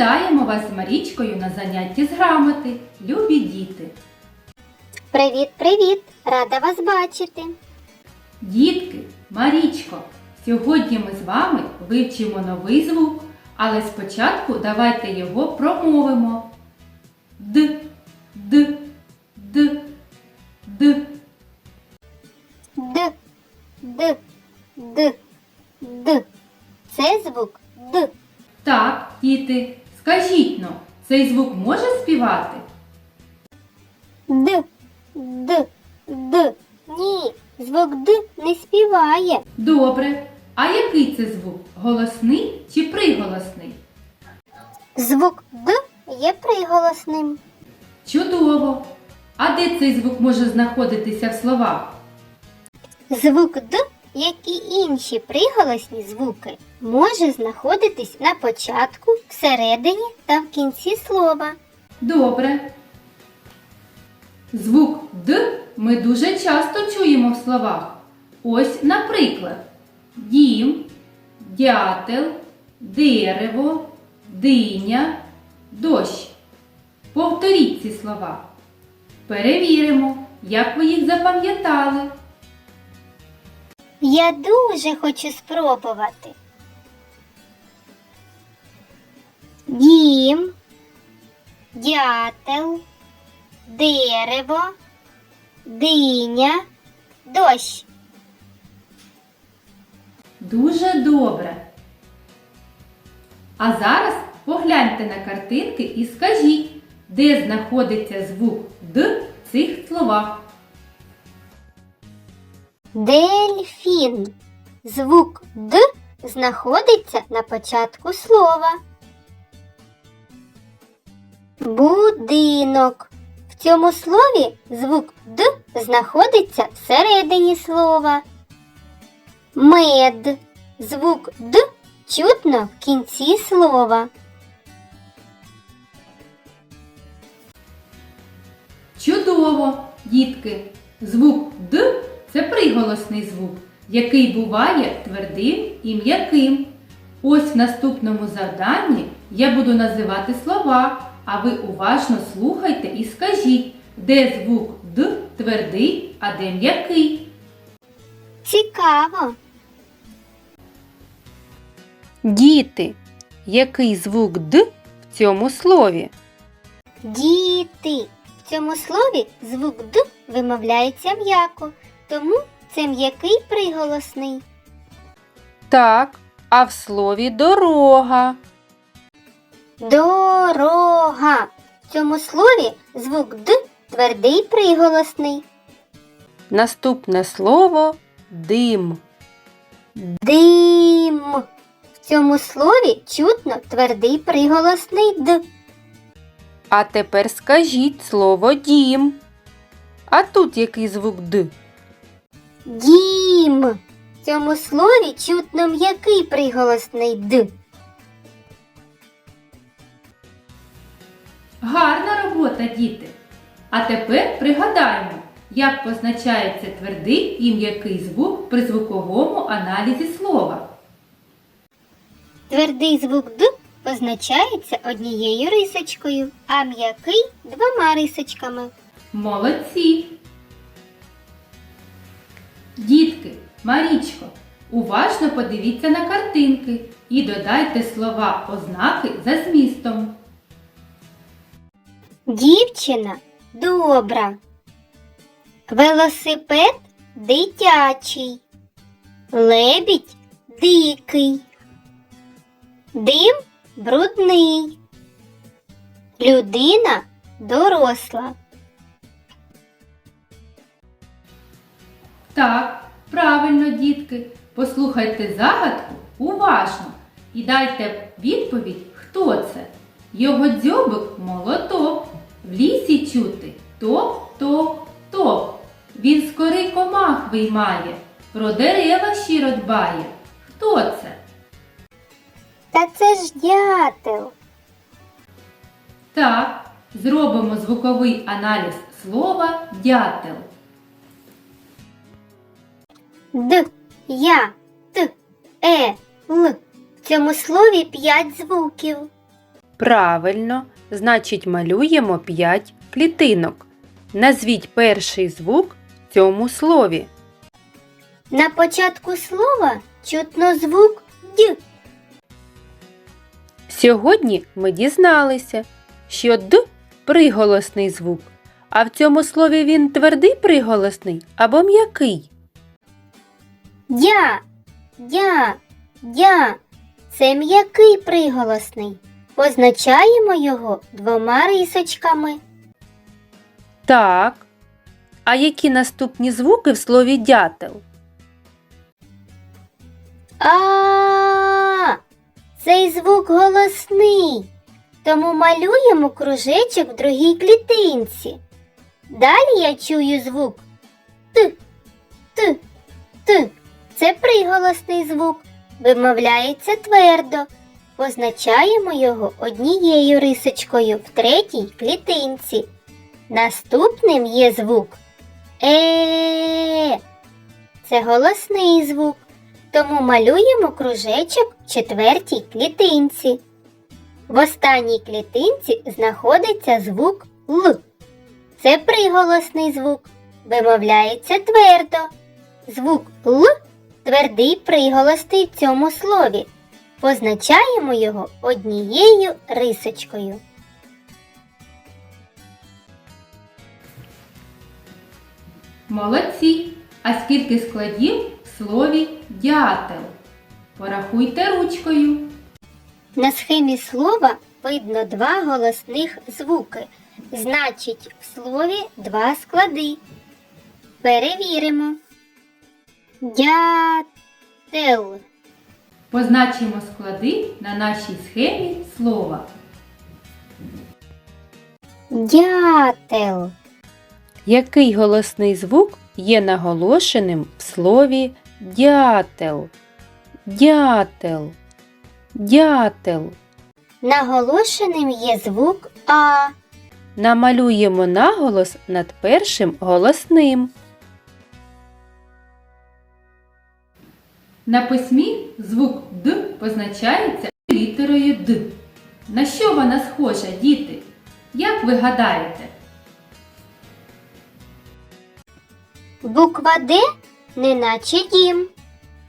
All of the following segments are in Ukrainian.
Вітаємо вас з Марічкою на занятті з грамоти, любі діти. Привіт, привіт! Рада вас бачити. Дітки, Марічко, сьогодні ми з вами вивчимо новий звук, але спочатку давайте його промовимо. Д, д, д, д. Д, Д, Д, Д. Це звук Д. Так, діти, скажіть но, цей звук може співати? Д, Д, Д. Ні, звук Д не співає. Добре. А який це звук? Голосний чи приголосний? Звук Д є приголосним. Чудово! А де цей звук може знаходитися в словах? Звук Д, як і інші приголосні звуки, може знаходитись на початку, всередині та в кінці слова. Добре. Звук Д ми дуже часто чуємо в словах. Ось, наприклад, дім, дятел, дерево, диня, дощ. Повторіть ці слова. Перевіримо, як ви їх запам'ятали. Я дуже хочу спробувати. Дім, дятел, дерево, диня, дощ. Дуже добре. А зараз погляньте на картинки і скажіть, де знаходиться звук Д в цих словах. Дельфін. Звук Д знаходиться на початку слова. Будинок. В цьому слові звук Д знаходиться всередині слова. Мед. Звук Д чутно в кінці слова. Чудово, дітки! Звук це приголосний звук, який буває твердим і м'яким. Ось в наступному завданні я буду називати слова, а ви уважно слухайте і скажіть, де звук Д твердий, а де м'який. Цікаво. Діти. Який звук Д в цьому слові? Діти. В цьому слові звук Д вимовляється м'яко, тому це м'який приголосний. Так, а в слові дорога. Дорога. В цьому слові звук Д твердий приголосний. Наступне слово дим. Дим. В цьому слові чутно твердий приголосний Д. А тепер скажіть слово дім. А тут який звук Д? Дім. В цьому слові чутно м'який приголосний Д. Гарна робота, діти! А тепер пригадаємо, як позначається твердий і м'який звук при звуковому аналізі слова. Твердий звук Д позначається однією рисочкою, а м'який двома рисочками. Молодці! Дітки, Марічко, уважно подивіться на картинки і додайте слова ознаки за змістом. Дівчина добра. Велосипед дитячий. Лебідь дикий. Дим брудний. Людина доросла. Так, правильно, дітки. Послухайте загадку уважно і дайте відповідь, хто це. Його дзьобик молоток. В лісі чути топ-топ-топ. Він з кори комах виймає, про дерева щиро дбає. Хто це? Та це ж дятел. Так, зробимо звуковий аналіз слова дятел. Д, Я, Т, Е, Л. В цьому слові п'ять звуків. Правильно, значить малюємо 5 клітинок. Назвіть перший звук в цьому слові. На початку слова чутно звук Д. Сьогодні ми дізналися, що Д приголосний звук, а в цьому слові він твердий приголосний або м'який. Дя, дя, дя. Це м'який приголосний. Позначаємо його двома рисочками. Так. А які наступні звуки в слові дятел? А, цей звук голосний. Тому малюємо кружечок в другій клітинці. Далі я чую звук приголосний звук. Вимовляється твердо. Позначаємо його однією рисочкою в третій клітинці. Наступним є звук Е. Це голосний звук. Тому малюємо кружечок в четвертій клітинці. В останній клітинці знаходиться звук Л. Це приголосний звук. Вимовляється твердо. Звук Л твердий приголосний в цьому слові. Позначаємо його однією рисочкою. Молодці! А скільки складів в слові дятел? Порахуйте ручкою. На схемі слова видно два голосних звуки. Значить, в слові два склади. Перевіримо. Дятел. Позначимо склади на нашій схемі слова. Дятел. Який голосний звук є наголошеним в слові дятел? Дятел. Дятел. Наголошеним є звук А. Намалюємо наголос над першим голосним. На письмі звук Д позначається літерою Д. На що вона схожа, діти? Як ви гадаєте? Буква Д неначе дім.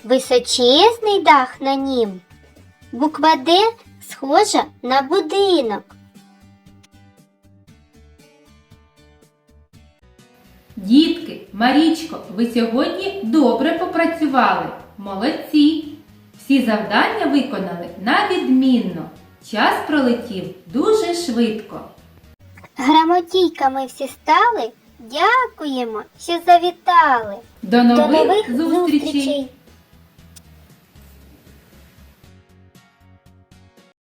Височезний дах на нім. Буква Д схожа на будинок. Дітки, Марічко, ви сьогодні добре попрацювали. Молодці! Всі завдання виконали на відмінно. Час пролетів дуже швидко. Грамотійками всі стали. Дякуємо, що завітали. До До нових нових зустрічей! зустрічей!